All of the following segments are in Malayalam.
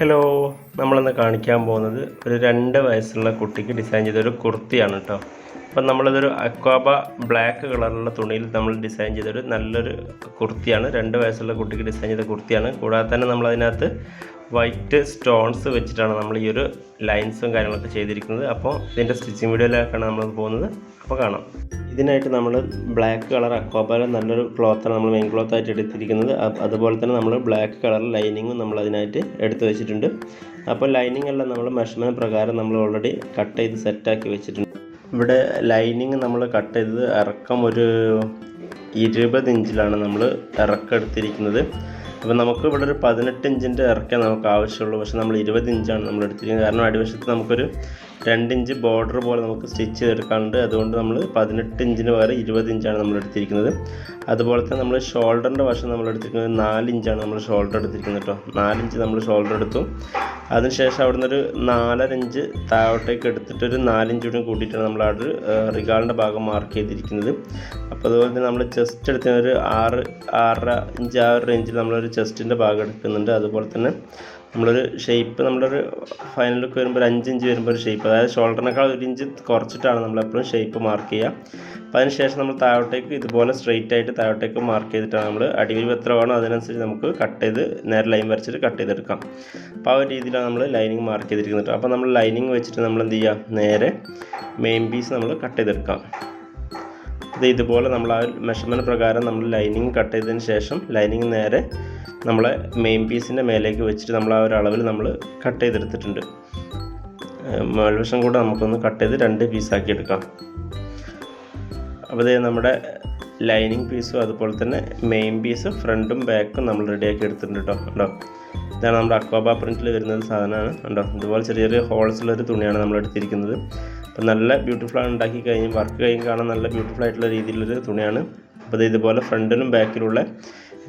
ഹലോ നമ്മളിന്ന് കാണിക്കാൻ പോകുന്നത് ഒരു രണ്ട് വയസ്സുള്ള കുട്ടിക്ക് ഡിസൈൻ ചെയ്തൊരു കുർത്തിയാണ് കേട്ടോ അപ്പം നമ്മളിതൊരു അക്വാബ ബ്ലാക്ക് കളറുള്ള തുണിയിൽ നമ്മൾ ഡിസൈൻ ചെയ്തൊരു നല്ലൊരു കുർത്തിയാണ്. രണ്ട് വയസ്സുള്ള കുട്ടിക്ക് ഡിസൈൻ ചെയ്ത കുർത്തിയാണ്. കൂടാതെ തന്നെ നമ്മളതിനകത്ത് വൈറ്റ് സ്റ്റോൺസ് വെച്ചിട്ടാണ് നമ്മൾ ഈ ഒരു ലൈൻസും കാര്യങ്ങളൊക്കെ ചെയ്തിരിക്കുന്നത്. അപ്പോൾ ഇതിന്റെ സ്റ്റിച്ചിങ് വീഡിയോയിലേക്കാണ് നമ്മൾ പോകുന്നത്. അപ്പോൾ കാണാം. ഇതിനായിട്ട് നമ്മൾ ബ്ലാക്ക് കളർ അക്വാബാല നല്ലൊരു ക്ലോത്താണ് നമ്മൾ മെയിൻ ക്ലോത്ത് ആയിട്ട് എടുത്തിരിക്കുന്നത്. അതുപോലെ തന്നെ നമ്മൾ ബ്ലാക്ക് കളർ ലൈനിങ്ങും നമ്മൾ അതിനായിട്ട് എടുത്തു വെച്ചിട്ടുണ്ട്. അപ്പോൾ ലൈനിങ് എല്ലാം നമ്മൾ മെഷർമെന്റ് പ്രകാരം നമ്മൾ ഓൾറെഡി കട്ട് ചെയ്ത് സെറ്റാക്കി വെച്ചിട്ടുണ്ട്. ഇവിടെ ലൈനിങ് നമ്മൾ കട്ട് ചെയ്തത് ഇറക്കം ഒരു ഇരുപത് ഇഞ്ചിലാണ് നമ്മൾ ഇറക്കം എടുത്തിരിക്കുന്നത്. അപ്പോൾ നമുക്ക് ഇവിടെ ഒരു പതിനെട്ട് ഇഞ്ചിന്റെ ഇറക്കേ നമുക്ക് ആവശ്യമുള്ളൂ. പക്ഷേ നമ്മൾ ഇരുപത് ഇഞ്ചാണ് നമ്മൾ എടുത്തിരിക്കുന്നത്. കാരണം അടിവശത്ത് നമുക്കൊരു രണ്ട് ഇഞ്ച് ബോർഡർ പോലെ നമുക്ക് സ്റ്റിച്ച് ചെയ്തെടുക്കാനുണ്ട്. അതുകൊണ്ട് നമ്മൾ പതിനെട്ട് ഇഞ്ചിന് പകരം ഇരുപത് ഇഞ്ചാണ് നമ്മൾ എടുത്തിരിക്കുന്നത്. അതുപോലെ തന്നെ നമ്മൾ ഷോൾഡറിന്റെ വശം നമ്മൾ എടുത്തിരിക്കുന്നത് നാല് ഇഞ്ചാണ് നമ്മൾ ഷോൾഡർ എടുത്തിരിക്കുന്നത് കേട്ടോ നാലിഞ്ച് നമ്മൾ ഷോൾഡർ എടുത്തു. അതിനുശേഷം അവിടുന്ന് ഒരു നാലര ഇഞ്ച് താഴോട്ടേക്ക് എടുത്തിട്ട് ഒരു നാലിഞ്ച് കൂടി കൂട്ടിയിട്ടാണ് നമ്മൾ ആ ഒരു റിഗാളിന്റെ ഭാഗം മാർക്ക് ചെയ്തിരിക്കുന്നത്. അപ്പോൾ അതുപോലെ തന്നെ നമ്മൾ ചെസ്റ്റ് എടുത്ത ഒരു ആറ് ആറര ഇഞ്ച് ആ ഒരു റേഞ്ചിൽ നമ്മളൊരു ചെസ്റ്റിന്റെ ഭാഗം എടുക്കുന്നുണ്ട്. അതുപോലെ തന്നെ നമ്മളൊരു ഷേപ്പ് നമ്മളൊരു ഫൈനൽ ലുക്ക് വരുമ്പോൾ ഒരു അഞ്ച് ഇഞ്ച് വരുമ്പോൾ ഒരു ഷേപ്പ് അതായത് ഷോൾഡറിനേക്കാൾ ഒരു ഇഞ്ച് കുറച്ചിട്ടാണ് നമ്മളെപ്പോഴും ഷേപ്പ് മാർക്ക് ചെയ്യുക. അപ്പോൾ അതിനുശേഷം നമ്മൾ താഴോട്ടേക്ക് ഇതുപോലെ സ്ട്രെയിറ്റ് ആയിട്ട് താഴോട്ടേക്ക് മാർക്ക് ചെയ്തിട്ടാണ് നമ്മൾ അടിയിൽ എത്ര വേണോ അതിനനുസരിച്ച് നമുക്ക് കട്ട് ചെയ്ത് നേരെ ലൈൻ വരച്ചിട്ട് കട്ട് ചെയ്തെടുക്കാം. അപ്പോൾ ആ ഒരു രീതിയിലാണ് നമ്മൾ ലൈനിങ് മാർക്ക് ചെയ്തിരിക്കുന്നത്. അപ്പോൾ നമ്മൾ ലൈനിങ് വെച്ചിട്ട് നമ്മൾ എന്ത് ചെയ്യുക? നേരെ മെയിൻ പീസ് നമ്മൾ കട്ട് ചെയ്തെടുക്കാം. ഇത് ഇതുപോലെ നമ്മൾ ആ മെഷർമെന്റ് പ്രകാരം നമ്മൾ ലൈനിങ് കട്ട് ചെയ്തതിന് ശേഷം ലൈനിങ് നേരെ നമ്മളെ മെയിൻ പീസിന്റെ മേലേക്ക് വെച്ചിട്ട് നമ്മൾ ആ ഒരു അളവിൽ നമ്മൾ കട്ട് ചെയ്തെടുത്തിട്ടുണ്ട്. മേൽവശം കൂടെ നമുക്കൊന്ന് കട്ട് ചെയ്ത് രണ്ട് പീസാക്കി എടുക്കാം. അപ്പോൾ നമ്മുടെ ലൈനിങ് പീസും അതുപോലെ തന്നെ മെയിൻ പീസ് ഫ്രണ്ടും ബാക്കും നമ്മൾ റെഡിയാക്കി എടുത്തിട്ടുണ്ട് കേട്ടോ കണ്ടോ? ഇതാണ് നമ്മുടെ അക്വാബ പ്രിന്റിൽ വരുന്ന ഒരു സാധനമാണ്. കണ്ടോ? ഇതുപോലെ ചെറിയ ചെറിയ ഹോൾസുള്ളൊരു തുണിയാണ് നമ്മൾ എടുത്തിരിക്കുന്നത്. അപ്പോൾ നല്ല ബ്യൂട്ടിഫുൾ ഉണ്ടാക്കി കഴിഞ്ഞ് വർക്ക് കഴിഞ്ഞ് കാണാൻ നല്ല ബ്യൂട്ടിഫുൾ ആയിട്ടുള്ള രീതിയിലൊരു തുണിയാണ്. അപ്പോൾ ഇത് ഇതുപോലെ ഫ്രണ്ടിലും ബാക്കിലുള്ള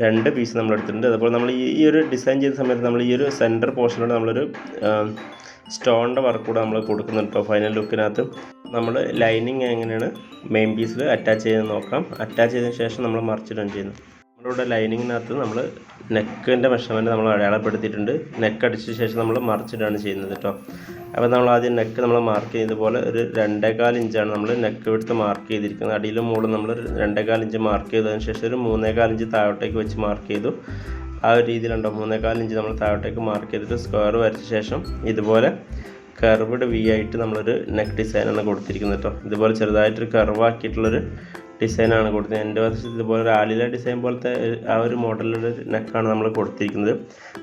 രണ്ട് പീസ് നമ്മൾ എടുത്തിട്ടുണ്ട്. അതുപോലെ നമ്മൾ ഈ ഒരു ഡിസൈൻ ചെയ്ത സമയത്ത് നമ്മൾ ഈ ഒരു സെന്റർ പോർഷനിലൂടെ നമ്മളൊരു സ്റ്റോണിന്റെ വർക്ക് കൂടെ നമ്മൾ കൊടുക്കുന്നുണ്ട് ഫൈനൽ ലുക്കിനകത്ത് നമ്മൾ ലൈനിങ് എങ്ങനെയാണ് മെയിൻ പീസിൽ അറ്റാച്ച് ചെയ്ത് നോക്കാം. അറ്റാച്ച് ചെയ്തതിന് ശേഷം നമ്മൾ മറിച്ചിടുകയും ചെയ്യുന്നു. നമ്മളിവിടെ ലൈനിങ്ങിനകത്ത് നമ്മൾ നെക്കിന്റെ മെഷർമെന്റ് നമ്മൾ അടയാളപ്പെടുത്തിയിട്ടുണ്ട്. നെക്ക് അടിച്ച ശേഷം നമ്മൾ മറിച്ചിട്ടാണ് ചെയ്യുന്നത് കേട്ടോ അപ്പോൾ നമ്മൾ ആദ്യം നെക്ക് നമ്മൾ മാർക്ക് ചെയ്ത പോലെ ഒരു രണ്ടേകാൽ ഇഞ്ചാണ് നമ്മൾ നെക്ക് എടുത്ത് മാർക്ക് ചെയ്തിരിക്കുന്നത്. അടിയിലും മുകളിലും നമ്മൾ രണ്ടേകാൽ ഇഞ്ച് മാർക്ക് ചെയ്തതിന് ശേഷം ഒരു മൂന്നേകാൽ ഇഞ്ച് താഴോട്ടേക്ക് വെച്ച് മാർക്ക് ചെയ്തു. ആ ഒരു രീതിയിലുണ്ടോ? മൂന്നേകാൽ ഇഞ്ച് നമ്മൾ താഴോട്ടേക്ക് മാർക്ക് ചെയ്തിട്ട് സ്ക്വയർ വരച്ച ശേഷം ഇതുപോലെ കർവ്ഡ് വി ആയിട്ട് നമ്മളൊരു നെക്ക് ഡിസൈനാണ് കൊടുത്തിരിക്കുന്നത് കേട്ടോ ഇതുപോലെ ചെറുതായിട്ടൊരു കർവ് ആക്കിയിട്ടുള്ളൊരു ഡിസൈനാണ് കൊടുത്തത് എന്റെ വശത്ത് ഇതുപോലെ ഒരു ആലില ഡിസൈൻ പോലത്തെ ആ ഒരു മോഡലിലൊരു നെക്കാണ് നമ്മൾ കൊടുത്തിരിക്കുന്നത്.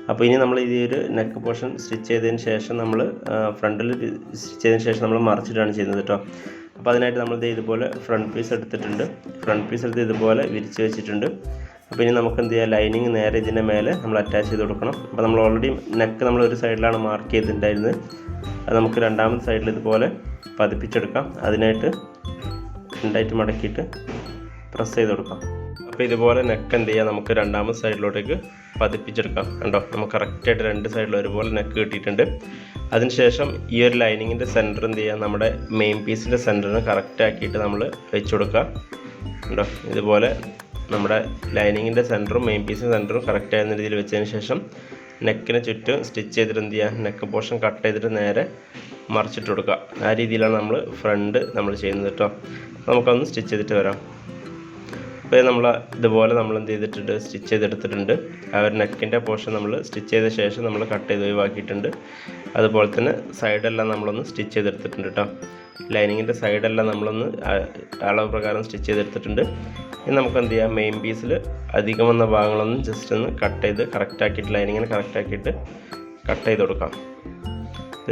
അപ്പോൾ ഇനി നമ്മൾ ഈ ഒരു നെക്ക് പോർഷൻ സ്റ്റിച്ച് ചെയ്തതിന് ശേഷം നമ്മൾ ഫ്രണ്ടിൽ സ്റ്റിച്ച് ചെയ്തതിന് ശേഷം നമ്മൾ മറിച്ചിട്ടാണ് ചെയ്യുന്നത് കേട്ടോ അപ്പോൾ അതിനായിട്ട് നമ്മൾ ഇതുപോലെ ഫ്രണ്ട് പീസ് എടുത്തിട്ടുണ്ട്. ഫ്രണ്ട് പീസ് എടുത്ത് ഇതുപോലെ വിരിച്ച് വെച്ചിട്ടുണ്ട്. അപ്പോൾ ഇനി നമുക്ക് എന്ത് ചെയ്യാം? ലൈനിങ് നേരെ ഇതിന്റെ മേലെ നമ്മൾ അറ്റാച്ച് ചെയ്ത് കൊടുക്കണം. അപ്പോൾ നമ്മൾ ഓൾറെഡി നെക്ക് നമ്മൾ ഒരു സൈഡിലാണ് മാർക്ക് ചെയ്തിട്ടുണ്ടായിരുന്നത്. അത് നമുക്ക് രണ്ടാമത്തെ സൈഡിൽ ഇതുപോലെ പതിപ്പിച്ചെടുക്കാം. അതിനായിട്ട് രണ്ടായിട്ട് മടക്കിയിട്ട് പ്രസ് ചെയ്ത് കൊടുക്കാം. അപ്പോൾ ഇതുപോലെ നെക്ക് എന്ത് ചെയ്യാം? നമുക്ക് രണ്ടാമത്തെ സൈഡിലോട്ടേക്ക് പതിപ്പിച്ചെടുക്കാം. കണ്ടോ? നമുക്ക് കറക്റ്റായിട്ട് രണ്ട് സൈഡിൽ ഒരുപോലെ നെക്ക് കിട്ടിയിട്ടുണ്ട്. അതിനുശേഷം ഈ ഒരു ലൈനിങ്ങിന്റെ സെന്റർ എന്ത് ചെയ്യാം? നമ്മുടെ മെയിൻ പീസിന്റെ സെന്ററിന് കറക്റ്റ് ആക്കിയിട്ട് നമ്മൾ വെച്ച് കൊടുക്കുക കണ്ടോ? ഇതുപോലെ നമ്മുടെ ലൈനിങ്ങിന്റെ സെന്ററും മെയിൻ പീസിന്റെ സെന്ററും കറക്റ്റ് രീതിയിൽ വെച്ചതിന് ശേഷം നെക്കിന് ചുറ്റും സ്റ്റിച്ച് ചെയ്തിട്ട് എന്ത് ചെയ്യുക നെക്ക് പോർഷൻ കട്ട് ചെയ്തിട്ട് നേരെ മറിച്ചിട്ട് കൊടുക്കുക ആ രീതിയിലാണ് നമ്മൾ ഫ്രണ്ട് നമ്മൾ ചെയ്യുന്നത് കേട്ടോ നമുക്കൊന്ന് സ്റ്റിച്ച് ചെയ്തിട്ട് വരാം. ഇപ്പോൾ നമ്മൾ ഇതുപോലെ നമ്മൾ എന്ത് ചെയ്തിട്ടുണ്ട് സ്റ്റിച്ച് ചെയ്തെടുത്തിട്ടുണ്ട്. ആ ഒരു നെക്കിന്റെ പോർഷൻ നമ്മൾ സ്റ്റിച്ച് ചെയ്ത ശേഷം നമ്മൾ കട്ട് ചെയ്ത് ഒഴിവാക്കിയിട്ടുണ്ട്. അതുപോലെ തന്നെ സൈഡെല്ലാം നമ്മളൊന്ന് സ്റ്റിച്ച് ചെയ്തെടുത്തിട്ടുണ്ട് കേട്ടോ. ലൈനിങ്ങിന്റെ സൈഡെല്ലാം നമ്മളൊന്ന് അളവ് പ്രകാരം സ്റ്റിച്ച് ചെയ്തെടുത്തിട്ടുണ്ട്. ഇനി നമുക്ക് എന്ത് ചെയ്യാം മെയിൻ പീസിൽ അധികം വന്ന ഭാഗങ്ങളൊന്നും ജസ്റ്റ് ഒന്ന് കട്ട് ചെയ്ത് കറക്റ്റാക്കിയിട്ട് ലൈനിങ്ങിനെ കറക്റ്റാക്കിയിട്ട് കട്ട് ചെയ്ത് കൊടുക്കാം.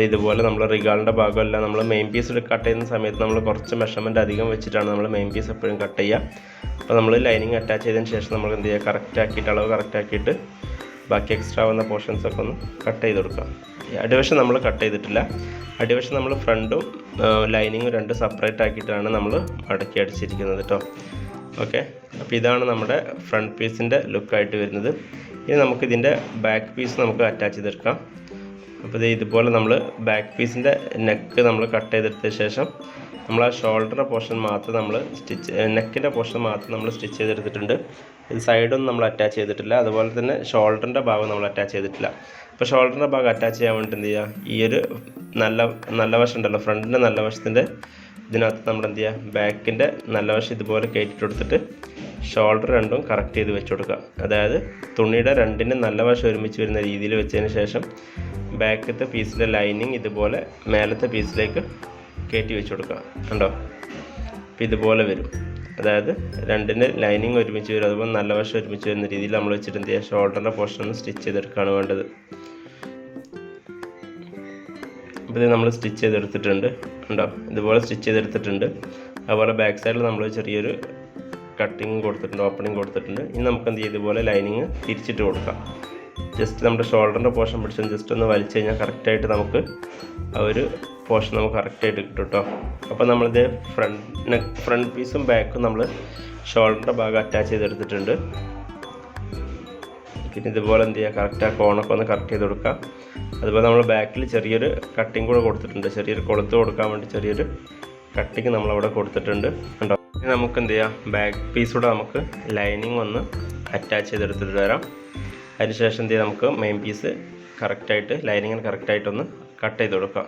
ഇതുപോലെ നമ്മൾ റിഗാളിന്റെ ഭാഗമല്ല നമ്മൾ മെയിൻ പീസ് കട്ട് ചെയ്യുന്ന സമയത്ത് നമ്മൾ കുറച്ച് മെഷർമെന്റ് അധികം വെച്ചിട്ടാണ് നമ്മൾ മെയിൻ പീസ് എപ്പോഴും കട്ട് ചെയ്യുക. അപ്പോൾ നമ്മൾ ലൈനിങ് അറ്റാച്ച് ചെയ്തതിന് ശേഷം നമ്മൾ എന്ത് ചെയ്യുക കറക്റ്റ് ആക്കിയിട്ട് അളവ് കറക്റ്റ് ആക്കിയിട്ട് ബാക്കി എക്സ്ട്രാ വന്ന പോർഷൻസൊക്കെ ഒന്ന് കട്ട് ചെയ്ത് കൊടുക്കാം അടിവശം നമ്മൾ കട്ട് ചെയ്തിട്ടില്ല. അടിവശം നമ്മൾ ഫ്രണ്ടും ലൈനിങ്ങും രണ്ട് സെപ്പറേറ്റ് ആക്കിയിട്ടാണ് നമ്മൾ മടക്കി അടിച്ചിരിക്കുന്നത് കേട്ടോ ഓക്കെ അപ്പോൾ ഇതാണ് നമ്മുടെ ഫ്രണ്ട് പീസിന്റെ ലുക്കായിട്ട് വരുന്നത്. ഇനി നമുക്കിതിന്റെ ബാക്ക് പീസ് നമുക്ക് അറ്റാച്ച് ചെയ്തെടുക്കാം. അപ്പോൾ ഇത് ഇതുപോലെ നമ്മൾ ബാക്ക് പീസിന്റെ നെക്ക് നമ്മൾ കട്ട് ചെയ്തെടുത്ത ശേഷം നമ്മൾ ആ ഷോൾഡറിന്റെ പോർഷൻ മാത്രം നമ്മൾ സ്റ്റിച്ച് നെക്കിന്റെ പോർഷൻ മാത്രം നമ്മൾ സ്റ്റിച്ച് ചെയ്തെടുത്തിട്ടുണ്ട്. ഇത് സൈഡൊന്നും നമ്മൾ അറ്റാച്ച് ചെയ്തിട്ടില്ല. അതുപോലെ തന്നെ ഷോൾഡറിന്റെ ഭാഗം നമ്മൾ അറ്റാച്ച് ചെയ്തിട്ടില്ല. അപ്പോൾ ഷോൾഡറിന്റെ ഭാഗം അറ്റാച്ച് ചെയ്യാൻ വേണ്ടി എന്ത് ചെയ്യുക ഈ ഒരു നല്ല നല്ല വശം ഉണ്ടല്ലോ ഫ്രണ്ടിന്റെ നല്ല വശത്തിന്റെ ഇതിനകത്ത് നമ്മൾ എന്ത് ചെയ്യുക ബാക്കിന്റെ നല്ല വശം ഇതുപോലെ കയറ്റിട്ട് കൊടുത്തിട്ട് ഷോൾഡർ രണ്ടും കറക്റ്റ് ചെയ്ത് വെച്ച് കൊടുക്കുക. അതായത് തുണിയുടെ രണ്ടിനും നല്ല വശം ഒരുമിച്ച് വരുന്ന രീതിയിൽ വെച്ചതിന് ശേഷം ബാക്കത്തെ പീസിലെ ലൈനിങ് ഇതുപോലെ മേലത്തെ പീസിലേക്ക് കയറ്റി വെച്ച് കൊടുക്കുക കണ്ടോ? അപ്പോൾ ഇതുപോലെ വരും. അതായത് രണ്ടിന്റെ ലൈനിങ് ഒരുമിച്ച് വരും അതുപോലെ നല്ല വശം ഒരുമിച്ച് വരുന്ന രീതിയിൽ നമ്മൾ വെച്ചിട്ട് എന്ത് ഷോൾഡറിന്റെ പോർഷൻ ഒന്ന് സ്റ്റിച്ച് ചെയ്തെടുക്കുകയാണ് വേണ്ടത്. അപ്പോൾ ഇത് നമ്മൾ സ്റ്റിച്ച് ചെയ്തെടുത്തിട്ടുണ്ട്. ഉണ്ടോ ഇതുപോലെ സ്റ്റിച്ച് ചെയ്തെടുത്തിട്ടുണ്ട്. അതുപോലെ ബാക്ക് സൈഡിൽ നമ്മൾ ചെറിയൊരു കട്ടിങ് കൊടുത്തിട്ടുണ്ട് ഓപ്പണിങ് കൊടുത്തിട്ടുണ്ട്. ഇനി നമുക്ക് എന്ത് ചെയ്യും? ഇതുപോലെ ലൈനിങ് തിരിച്ചിട്ട് കൊടുക്കാം. ജസ്റ്റ് നമ്മുടെ ഷോൾഡറിന്റെ പോർഷൻ പിടിച്ച് ജസ്റ്റ് ഒന്ന് വലിച്ചു കഴിഞ്ഞാൽ കറക്റ്റായിട്ട് നമുക്ക് ആ ഒരു പോർഷൻ നമുക്ക് കറക്റ്റായിട്ട് കിട്ടും കേട്ടോ അപ്പോൾ നമ്മളിത് ഫ്രണ്ട് നെക്ക് ഫ്രണ്ട് പീസും ബാക്കും നമ്മൾ ഷോൾഡറിന്റെ ഭാഗം അറ്റാച്ച് ചെയ്തെടുത്തിട്ടുണ്ട്. പിന്നെ ഇതുപോലെ എന്ത് ചെയ്യുക കറക്റ്റ് ആ കോണൊക്കെ ഒന്ന് കറക്റ്റ് ചെയ്ത് കൊടുക്കാം. അതുപോലെ നമ്മൾ ബാക്കിൽ ചെറിയൊരു കട്ടിങ് കൂടെ കൊടുത്തിട്ടുണ്ട്. ചെറിയൊരു കൊളുത്ത് കൊടുക്കാൻ വേണ്ടി ചെറിയൊരു കട്ടിങ് നമ്മളവിടെ കൊടുത്തിട്ടുണ്ട്. ഇനി നമുക്ക് എന്ത് ചെയ്യാം? ബാക്ക് പീസ് കൂടെ നമുക്ക് ലൈനിങ് ഒന്ന് അറ്റാച്ച് ചെയ്തെടുത്തിട്ട് വരാം. അതിനുശേഷം എന്ത് ചെയ്യാം നമുക്ക് മെയിൻ പീസ് കറക്റ്റായിട്ട് ലൈനിങ്ങിന് കറക്റ്റായിട്ടൊന്ന് കട്ട് ചെയ്ത് കൊടുക്കാം.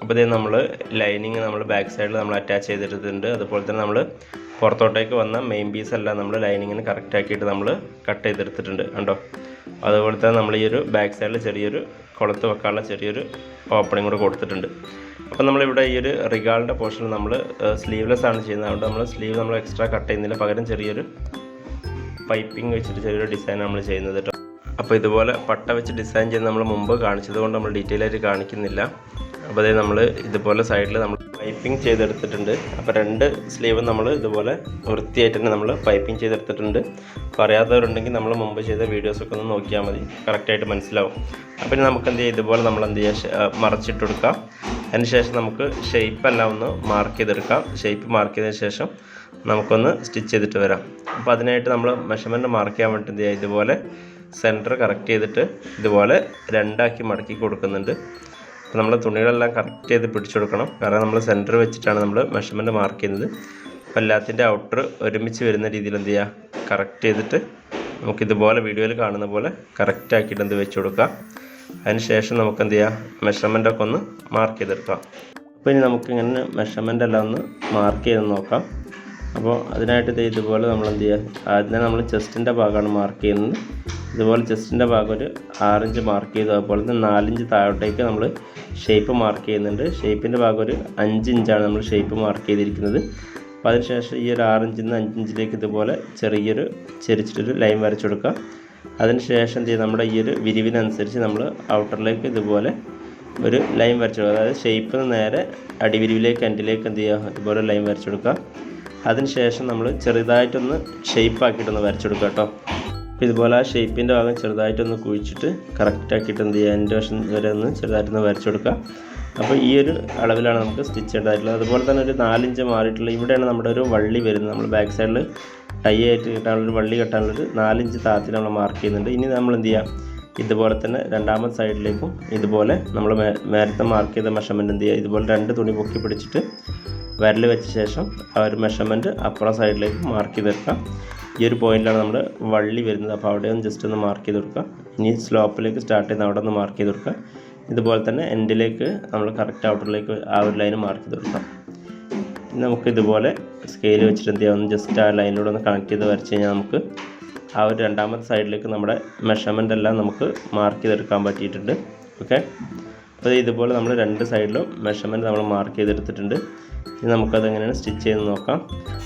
അപ്പോൾ ഇതേ നമ്മൾ ലൈനിങ് നമ്മൾ ബാക്ക് സൈഡിൽ നമ്മൾ അറ്റാച്ച് ചെയ്തിട്ടുണ്ട്. അതുപോലെ തന്നെ നമ്മൾ പുറത്തോട്ടേക്ക് വന്ന മെയിൻ പീസ് എല്ലാം നമ്മൾ ലൈനിങ്ങിന് കറക്റ്റ് ആക്കിയിട്ട് നമ്മൾ കട്ട് ചെയ്തെടുത്തിട്ടുണ്ട്. കണ്ടോ? അതുപോലെ തന്നെ നമ്മൾ ഈ ഒരു ബാക്ക് സൈഡിൽ ചെറിയൊരു കുളത്ത് വെക്കാനുള്ള ചെറിയൊരു ഓപ്പണിംഗ് കൂടെ കൊടുത്തിട്ടുണ്ട്. അപ്പോൾ നമ്മളിവിടെ ഈ ഒരു റിഗാളിന്റെ പോർഷൻ നമ്മൾ സ്ലീവ്ലെസ് ആണ് ചെയ്യുന്നത്. അതുകൊണ്ട് നമ്മൾ സ്ലീവ് നമ്മൾ എക്സ്ട്രാ കട്ട് ചെയ്യുന്നില്ല പകരം ചെറിയൊരു പൈപ്പിംഗ് വെച്ചിട്ട് ചെറിയൊരു ഡിസൈൻ നമ്മൾ ചെയ്യുന്നത് കേട്ടോ അപ്പോൾ ഇതുപോലെ പട്ട വെച്ച് ഡിസൈൻ ചെയ്ത് നമ്മൾ മുമ്പ് കാണിച്ചത് കൊണ്ട് നമ്മൾ ഡീറ്റെയിൽ ആയിട്ട് കാണിക്കുന്നില്ല. അപ്പോൾ അതേ നമ്മൾ ഇതുപോലെ സൈഡിൽ നമ്മൾ പൈപ്പിംഗ് ചെയ്തെടുത്തിട്ടുണ്ട്. അപ്പോൾ രണ്ട് സ്ലീവ് നമ്മൾ ഇതുപോലെ വൃത്തിയായിട്ട് തന്നെ നമ്മൾ പൈപ്പിംഗ് ചെയ്തെടുത്തിട്ടുണ്ട്. അപ്പോൾ അറിയാത്തവരുണ്ടെങ്കിൽ നമ്മൾ മുമ്പ് ചെയ്ത വീഡിയോസൊക്കെ ഒന്ന് നോക്കിയാൽ മതി. കറക്റ്റായിട്ട് മനസ്സിലാവും. അപ്പോൾ നമുക്ക് എന്ത് ചെയ്യുക ഇതുപോലെ നമ്മൾ എന്ത് ചെയ്യുക മറച്ചിട്ട് കൊടുക്കാം. അതിനുശേഷം നമുക്ക് ഷേപ്പ് എല്ലാം ഒന്ന് മാർക്ക് ചെയ്തെടുക്കാം. ഷേപ്പ് മാർക്ക് ചെയ്തതിന് ശേഷം നമുക്കൊന്ന് സ്റ്റിച്ച് ചെയ്തിട്ട് വരാം. അപ്പോൾ അതിനായിട്ട് നമ്മൾ മെഷർമെന്റ് മാർക്ക് ചെയ്യാൻ വേണ്ടി ഇതുപോലെ സെന്റർ കറക്റ്റ് ചെയ്തിട്ട് ഇതുപോലെ രണ്ടാക്കി മടക്കി കൊടുക്കുന്നുണ്ട്. അപ്പോൾ നമ്മൾ തുണികളെല്ലാം കറക്റ്റ് ചെയ്ത് പിടിച്ചു കൊടുക്കണം. കാരണം നമ്മൾ സെന്റർ വെച്ചിട്ടാണ് നമ്മൾ മെഷർമെന്റ് മാർക്ക് ചെയ്യുന്നത്. അപ്പോൾ എല്ലാത്തിന്റെ ഔട്ടർ ഒരുമിച്ച് വരുന്ന രീതിയിൽ എന്ത് ചെയ്യുക? കറക്റ്റ് ചെയ്തിട്ട് നമുക്കിതുപോലെ വീഡിയോയിൽ കാണുന്ന പോലെ കറക്റ്റ് ആക്കിയിട്ട് എന്ത് വെച്ച് കൊടുക്കാം അതിന് ശേഷം നമുക്ക് എന്ത് ചെയ്യാം മെഷർമെന്റ് ഒക്കെ ഒന്ന് മാർക്ക് ചെയ്തെടുക്കാം. അപ്പോൾ ഇനി നമുക്ക് ഇങ്ങനെ മെഷർമെന്റ് എല്ലാം ഒന്ന് മാർക്ക് ചെയ്ത് നോക്കാം. അപ്പോൾ അതിനായിട്ട് ഇതുപോലെ നമ്മൾ എന്ത് ചെയ്യുക ആദ്യം നമ്മൾ ചെസ്റ്റിന്റെ ഭാഗമാണ് മാർക്ക് ചെയ്യുന്നത്. ഇതുപോലെ ചെസ്റ്റിന്റെ ഭാഗം ഒരു ആറിഞ്ച് മാർക്ക് ചെയ്തു. അതുപോലെ തന്നെ നാലിഞ്ച് താഴോട്ടേക്ക് നമ്മൾ ഷേപ്പ് മാർക്ക് ചെയ്യുന്നുണ്ട്. ഷേപ്പിന്റെ ഭാഗം ഒരു അഞ്ച് ഇഞ്ചാണ് നമ്മൾ ഷേപ്പ് മാർക്ക് ചെയ്തിരിക്കുന്നത്. അപ്പോൾ അതിനുശേഷം ഈ ഒരു ആറിഞ്ചിൽ നിന്ന് അഞ്ചിഞ്ചിലേക്ക് ഇതുപോലെ ചെറിയൊരു ചെരിച്ചിട്ടൊരു ലൈൻ വരച്ചു കൊടുക്കുക അതിനുശേഷം എന്ത് ചെയ്യുക നമ്മുടെ ഈ ഒരു വിരിവിനനുസരിച്ച് നമ്മൾ ഔട്ടറിലേക്ക് ഇതുപോലെ ഒരു ലൈൻ വരച്ചു കൊടുക്കുക അതായത് ഷേപ്പിൽ നേരെ അടിവിരിവിലേക്ക് എൻഡിലേക്ക് എന്ത് ചെയ്യുക? ഇതുപോലെ ലൈൻ വരച്ചു കൊടുക്കുക അതിനുശേഷം നമ്മൾ ചെറുതായിട്ടൊന്ന് ഷേപ്പാക്കിയിട്ടൊന്ന് വരച്ചു കൊടുക്കുക കേട്ടോ. അപ്പോൾ ഇതുപോലെ ആ ഷേപ്പിന്റെ ഭാഗം ചെറുതായിട്ടൊന്ന് കുഴിച്ചിട്ട് കറക്റ്റ് ആക്കിയിട്ട് എന്ത് ചെയ്യുക? എന്റെ വശം വരെ ഒന്ന് ചെറുതായിട്ടൊന്ന് വരച്ചു കൊടുക്കുക അപ്പോൾ ഈ ഒരു അളവിലാണ് നമുക്ക് സ്റ്റിച്ച് ചെയ്യേണ്ടതായിട്ടുള്ളത്. അതുപോലെ തന്നെ ഒരു നാലിഞ്ച് മാറിയിട്ടുള്ള ഇവിടെയാണ് നമ്മുടെ ഒരു വള്ളി വരുന്നത്. നമ്മൾ ബാക്ക് സൈഡിൽ ടൈ ആയിട്ട് കിട്ടാനുള്ളൊരു വള്ളി കെട്ടാനുള്ളൊരു നാലിഞ്ച് താത്തിൽ നമ്മൾ മാർക്ക് ചെയ്യുന്നുണ്ട്. ഇനി നമ്മൾ എന്ത് ചെയ്യാം ഇതുപോലെ തന്നെ രണ്ടാമത്തെ സൈഡിലേക്കും ഇതുപോലെ നമ്മൾ നേരത്തെ മാർക്ക് ചെയ്ത മെഷർമെന്റ് എന്ത് ചെയ്യുക ഇതുപോലെ രണ്ട് തുണി പൊക്കി പിടിച്ചിട്ട് വിരൽ വെച്ച ശേഷം ആ ഒരു മെഷർമെന്റ് അപ്പുറം സൈഡിലേക്ക് മാർക്ക് ചെയ്ത് എടുക്കാം ഈ ഒരു പോയിന്റിലാണ് നമ്മൾ വള്ളി വരുന്നത്. അപ്പോൾ അവിടെ ഒന്ന് ജസ്റ്റ് ഒന്ന് മാർക്ക് ചെയ്ത് കൊടുക്കുക. ഇനി സ്ലോപ്പിലേക്ക് സ്റ്റാർട്ട് ചെയ്യുന്ന അവിടെ ഒന്ന് മാർക്ക് ചെയ്ത് കൊടുക്കുക. ഇതുപോലെ തന്നെ എൻഡിലേക്ക് നമ്മൾ കറക്റ്റ് ഔട്ടറിലേക്ക് ആ ഒരു ലൈൻ മാർക്ക് ചെയ്ത് കൊടുക്കാം ഇനി നമുക്ക് ഇതുപോലെ സ്കെയിൽ വെച്ചിട്ട് എന്ത് ചെയ്യാം ജസ്റ്റ് ആ ലൈനിലൂടെ ഒന്ന് കണക്ട് ചെയ്ത് വരച്ച് കഴിഞ്ഞാൽ നമുക്ക് ആ ഒരു രണ്ടാമത്തെ സൈഡിലേക്ക് നമ്മുടെ മെഷർമെന്റ് എല്ലാം നമുക്ക് മാർക്ക് ചെയ്തെടുക്കാൻ പറ്റിയിട്ടുണ്ട്. ഓക്കെ അപ്പോൾ ഇതുപോലെ നമ്മൾ രണ്ട് സൈഡിലും മെഷർമെന്റ് നമ്മൾ മാർക്ക് ചെയ്തെടുത്തിട്ടുണ്ട്. ഇനി നമുക്കത് എങ്ങനെയാണ് സ്റ്റിച്ച് ചെയ്ത് നോക്കാം.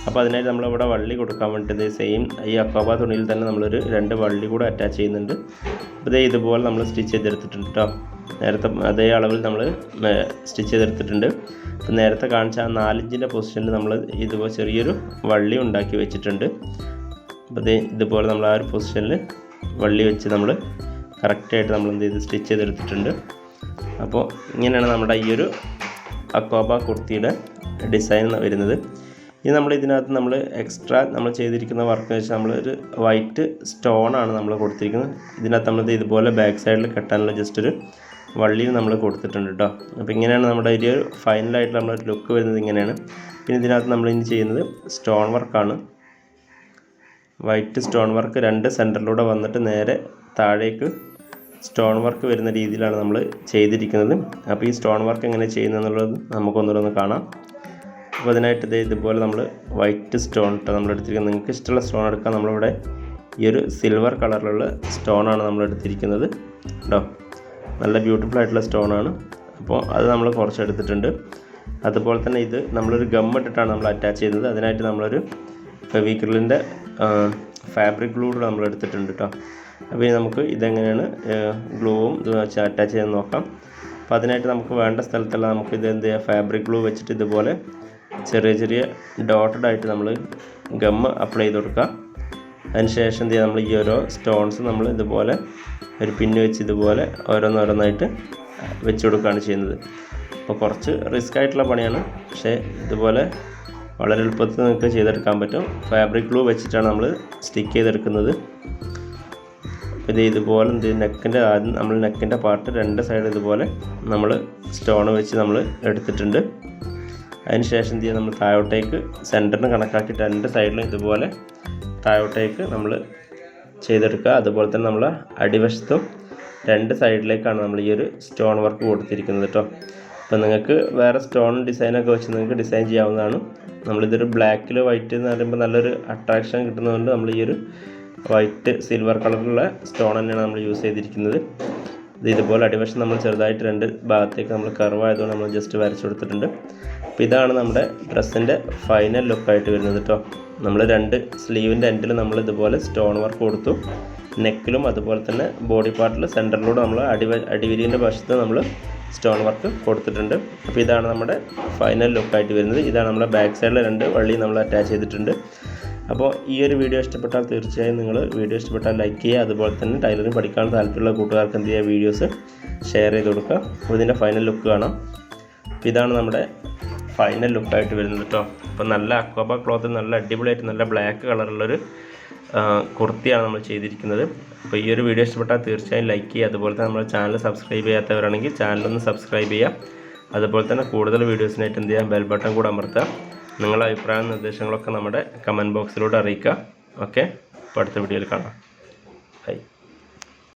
അപ്പോൾ അതിനായിട്ട് നമ്മളിവിടെ വള്ളി കൊടുക്കാൻ വേണ്ടിയിട്ട് സെയിം ഈ അക്കോബ തുണിയിൽ തന്നെ നമ്മളൊരു രണ്ട് വള്ളി കൂടെ അറ്റാച്ച് ചെയ്യുന്നുണ്ട്. അപ്പോൾ ഇതേ ഇതുപോലെ നമ്മൾ സ്റ്റിച്ച് ചെയ്തെടുത്തിട്ടുണ്ട് കേട്ടോ നേരത്തെ അതേ അളവിൽ നമ്മൾ സ്റ്റിച്ച് ചെയ്തെടുത്തിട്ടുണ്ട്. അപ്പോൾ നേരത്തെ കാണിച്ച ആ നാലിഞ്ചിന്റെ പൊസിഷനിൽ നമ്മൾ ഇതുപോലെ ചെറിയൊരു വള്ളി ഉണ്ടാക്കി വെച്ചിട്ടുണ്ട്. അപ്പോൾ ഇത് ഇതുപോലെ നമ്മൾ ആ ഒരു പൊസിഷനിൽ വള്ളി വെച്ച് നമ്മൾ കറക്റ്റായിട്ട് നമ്മൾ എന്ത് ചെയ്ത് സ്റ്റിച്ച് ചെയ്തെടുത്തിട്ടുണ്ട്. അപ്പോൾ ഇങ്ങനെയാണ് നമ്മുടെ ഈ ഒരു അക്കോബ കുർത്തിയുടെ ഡിസൈൻ വരുന്നത്. ഇനി നമ്മൾ ഇതിനകത്ത് നമ്മൾ എക്സ്ട്രാ നമ്മൾ ചെയ്തിരിക്കുന്ന വർക്ക് എന്ന് വെച്ചാൽ നമ്മളൊരു വൈറ്റ് സ്റ്റോണാണ് നമ്മൾ കൊടുത്തിരിക്കുന്നത്. ഇതിനകത്ത് നമ്മൾ ഇതുപോലെ ബാക്ക് സൈഡിൽ കെട്ടാനുള്ള ജസ്റ്റ് ഒരു വള്ളിയിൽ നമ്മൾ കൊടുത്തിട്ടുണ്ട് കേട്ടോ. അപ്പോൾ ഇങ്ങനെയാണ് നമ്മുടെ ഒരു ഫൈനലായിട്ട് നമ്മുടെ ലുക്ക് വരുന്നത് ഇങ്ങനെയാണ്. പിന്നെ ഇതിനകത്ത് നമ്മൾ ഇനി ചെയ്യുന്നത് സ്റ്റോൺ വർക്കാണ് വൈറ്റ് സ്റ്റോൺ വർക്ക് രണ്ട് സെന്ററിലൂടെ വന്നിട്ട് നേരെ താഴേക്ക് സ്റ്റോൺ വർക്ക് വരുന്ന രീതിയിലാണ് നമ്മൾ ചെയ്തിരിക്കുന്നത്. അപ്പോൾ ഈ സ്റ്റോൺ വർക്ക് എങ്ങനെ ചെയ്യുന്നതെന്നുള്ളത് നമുക്കൊന്നുകൂടെ ഒന്ന് കാണാം. അപ്പോൾ അതിനായിട്ട് ഇത് ഇതുപോലെ നമ്മൾ വൈറ്റ് സ്റ്റോൺ ഇട്ട് നമ്മൾ എടുത്തിരിക്കുന്നത്. നിങ്ങൾക്ക് ഇഷ്ടമുള്ള സ്റ്റോൺ എടുക്കാം നമ്മളിവിടെ ഈ ഒരു സിൽവർ കളറിലുള്ള സ്റ്റോണാണ് നമ്മൾ എടുത്തിരിക്കുന്നത്. കേട്ടോ. നല്ല ബ്യൂട്ടിഫുൾ ആയിട്ടുള്ള സ്റ്റോൺ ആണ്. അപ്പോൾ അത് നമ്മൾ കുറച്ച് എടുത്തിട്ടുണ്ട്. അതുപോലെ തന്നെ ഇത് നമ്മളൊരു ഗം ഇട്ടിട്ടാണ് നമ്മൾ അറ്റാച്ച് ചെയ്യുന്നത്. അതിനായിട്ട് നമ്മളൊരു ഫെവിക്രിലിന്റെ ഫാബ്രിക് ഗ്ലൂ കൂടെ നമ്മൾ എടുത്തിട്ടുണ്ട് കേട്ടോ അപ്പോൾ ഇനി നമുക്ക് ഇതെങ്ങനെയാണ് ഗ്ലൂവും ഇത് വെച്ച് അറ്റാച്ച് ചെയ്യാൻ നോക്കാം. അപ്പോൾ അതിനായിട്ട് നമുക്ക് വേണ്ട സ്ഥലത്തെല്ലാം നമുക്ക് ഇത് എന്ത് ചെയ്യുക ഫാബ്രിക് ഗ്ലൂ വെച്ചിട്ട് ഇതുപോലെ ചെറിയ ചെറിയ ഡോട്ടഡ് ആയിട്ട് നമ്മൾ ഗമ്മ് അപ്ലൈ ചെയ്ത് കൊടുക്കുക അതിനുശേഷം എന്ത് ചെയ്യുക നമ്മൾ ഈ ഓരോ സ്റ്റോൺസ് നമ്മൾ ഇതുപോലെ ഒരു പിന്ന് വെച്ച് ഇതുപോലെ ഓരോന്നോരോന്നായിട്ട് വെച്ച് കൊടുക്കുകയാണ് ചെയ്യുന്നത്. അപ്പോൾ കുറച്ച് റിസ്ക് ആയിട്ടുള്ള പണിയാണ്. പക്ഷേ ഇതുപോലെ വളരെ എളുപ്പത്തിൽ നിങ്ങൾക്ക് ചെയ്തെടുക്കാൻ പറ്റും. ഫാബ്രിക് ഗ്ലൂ വെച്ചിട്ടാണ് നമ്മൾ സ്റ്റിക്ക് ചെയ്തെടുക്കുന്നത്. ഇത് ഇതുപോലെ എന്ത് നെക്കിന്റെ ആദ്യം നമ്മൾ നെക്കിന്റെ പാർട്ട് രണ്ട് സൈഡ് ഇതുപോലെ നമ്മൾ സ്റ്റോൺ വെച്ച് നമ്മൾ എടുത്തിട്ടുണ്ട്. അതിന് ശേഷം എന്ത് ചെയ്യുക നമ്മൾ താഴോട്ടേക്ക് സെന്ററിന് കണക്കാക്കിയിട്ട് രണ്ട് സൈഡിലും ഇതുപോലെ താഴോട്ടേക്ക് നമ്മൾ ചെയ്തെടുക്കുക. അതുപോലെ തന്നെ നമ്മൾ അടിവശത്തും രണ്ട് സൈഡിലേക്കാണ് നമ്മൾ ഈ ഒരു സ്റ്റോൺ വർക്ക് കൊടുത്തിരിക്കുന്നത് കേട്ടോ അപ്പോൾ നിങ്ങൾക്ക് വേറെ സ്റ്റോൺ ഡിസൈനൊക്കെ വെച്ച് നിങ്ങൾക്ക് ഡിസൈൻ ചെയ്യാവുന്നതാണ്. നമ്മളിതൊരു ബ്ലാക്കിൽ വൈറ്റ് എന്ന് പറയുമ്പോൾ നല്ലൊരു അട്രാക്ഷൻ കിട്ടുന്നതുകൊണ്ട് നമ്മൾ ഈ ഒരു വൈറ്റ് സിൽവർ കളറിലുള്ള സ്റ്റോൺ തന്നെയാണ് നമ്മൾ യൂസ് ചെയ്തിരിക്കുന്നത്. ഇത് ഇതുപോലെ അടിവശം നമ്മൾ ചെറുതായിട്ട് രണ്ട് ഭാഗത്തേക്ക് നമ്മൾ കർവ് നമ്മൾ ജസ്റ്റ് വരച്ചു കൊടുത്തിട്ടുണ്ട്. അപ്പോൾ ഇതാണ് നമ്മുടെ ഡ്രസ്സിന്റെ ഫൈനൽ ലുക്കായിട്ട് വരുന്നത് കേട്ടോ നമ്മൾ രണ്ട് സ്ലീവിന്റെ എൻഡിൽ നമ്മൾ ഇതുപോലെ സ്റ്റോൺ വർക്ക് കൊടുത്തു. നെക്കിലും അതുപോലെ തന്നെ ബോഡി പാർട്ടിൽ സെന്ററിലൂടെ നമ്മൾ അടി അടിവിരിന്റെ വശത്ത് നമ്മൾ സ്റ്റോൺ വർക്ക് കൊടുത്തിട്ടുണ്ട്. അപ്പോൾ ഇതാണ് നമ്മുടെ ഫൈനൽ ലുക്കായിട്ട് വരുന്നത്. ഇതാണ് നമ്മുടെ ബാക്ക് സൈഡിലെ രണ്ട് വള്ളി നമ്മൾ അറ്റാച്ച് ചെയ്തിട്ടുണ്ട്. അപ്പോൾ ഈ ഒരു വീഡിയോ ഇഷ്ടപ്പെട്ടാൽ തീർച്ചയായും നിങ്ങൾ വീഡിയോ ഇഷ്ടപ്പെട്ടാൽ ലൈക്ക് ചെയ്യുക. അതുപോലെ തന്നെ ടൈലറിംഗ് പഠിക്കാൻ താല്പര്യമുള്ള കൂട്ടുകാർക്ക് എന്ത് ചെയ്യുക? വീഡിയോസ് ഷെയർ ചെയ്ത് കൊടുക്കുക. അപ്പോൾ ഇതിന്റെ ഫൈനൽ ലുക്ക് കാണാം. അപ്പോൾ ഇതാണ് നമ്മുടെ ഫൈനൽ ലുക്കായിട്ട് വരുന്നത് കേട്ടോ അപ്പോൾ നല്ല അക്വാബ ക്ലോത്ത് നല്ല അടിപൊളിയായിട്ട് നല്ല ബ്ലാക്ക് കളറുള്ളൊരു കുർത്തിയാണ് നമ്മൾ ചെയ്തിരിക്കുന്നത്. അപ്പോൾ ഈ ഒരു വീഡിയോ ഇഷ്ടപ്പെട്ടാൽ തീർച്ചയായും ലൈക്ക് ചെയ്യുക. അതുപോലെ തന്നെ നമ്മുടെ ചാനൽ സബ്സ്ക്രൈബ് ചെയ്യാത്തവരാണെങ്കിൽ ചാനലൊന്ന് സബ്സ്ക്രൈബ് ചെയ്യുക. അതുപോലെ തന്നെ കൂടുതൽ വീഡിയോസിനായിട്ട് എന്ത് ചെയ്യാം? ബെൽ ബട്ടൺ കൂടെ അമർത്തുക. നിങ്ങളുടെ അഭിപ്രായ നിർദ്ദേശങ്ങളൊക്കെ നമ്മുടെ കമന്റ് ബോക്സിലൂടെ അറിയിക്കുക. ഓക്കെ അപ്പോൾ അടുത്ത വീഡിയോയിൽ കാണാം. ബൈ